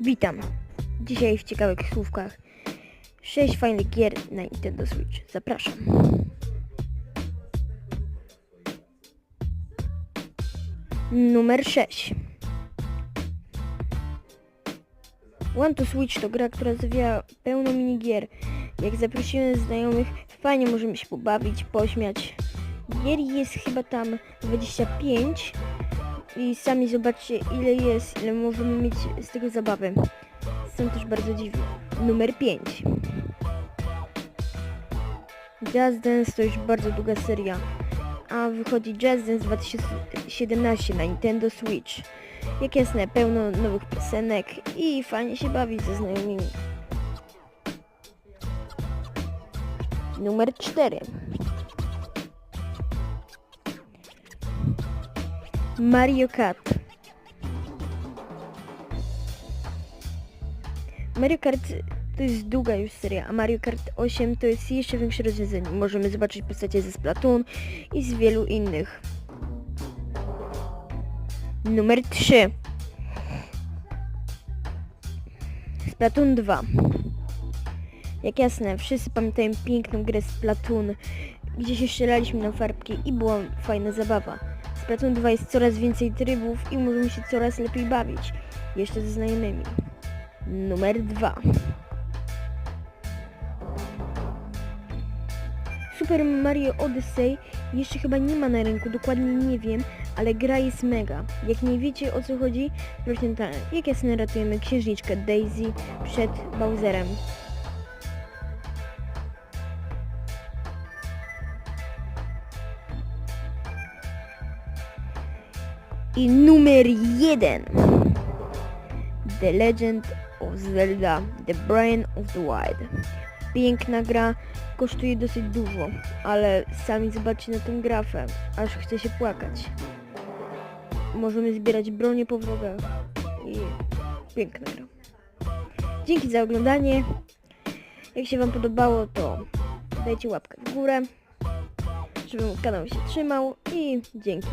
Witam. Dzisiaj w ciekawych słówkach 6 fajnych gier na Nintendo Switch. Zapraszam. Numer 6. One to Switch to gra, która zawiera pełno minigier. Jak zaprosimy znajomych, fajnie możemy się pobawić, pośmiać. Gier jest chyba tam 25 i sami zobaczcie ile jest, ile możemy mieć z tego zabawy. Są też bardzo dziwne. Numer 5. Jazz Dance to już bardzo długa seria, a wychodzi Jazz Dance 2017 na Nintendo Switch. Jak jasne, pełno nowych piosenek i fajnie się bawić ze znajomymi. Numer 4. Mario Kart. Mario Kart to jest długa już seria, a Mario Kart 8 to jest jeszcze większe rozwiązanie. Możemy zobaczyć postacie ze Splatoon i z wielu innych. Numer 3. Splatoon 2. Jak jasne, wszyscy pamiętają piękną grę Splatoon, gdzie się strzelaliśmy na farbki i była fajna zabawa. Splatoon 2 jest coraz więcej trybów i możemy się coraz lepiej bawić, jeszcze ze znajomymi. Numer 2. Super Mario Odyssey jeszcze chyba nie ma na rynku, dokładnie nie wiem, ale gra jest mega. Jak nie wiecie o co chodzi, proszę tak, jak jasne ratujemy księżniczkę Daisy przed Bowserem. I numer jeden. The Legend of Zelda The Brain of the Wild. Piękna gra, kosztuje dosyć dużo, ale sami zobaczcie na tę grafę, aż chce się płakać. Możemy zbierać bronię po wrogach i piękna gra. Dzięki za oglądanie. Jak się Wam podobało, to dajcie łapkę w górę, żeby kanał się trzymał i dzięki.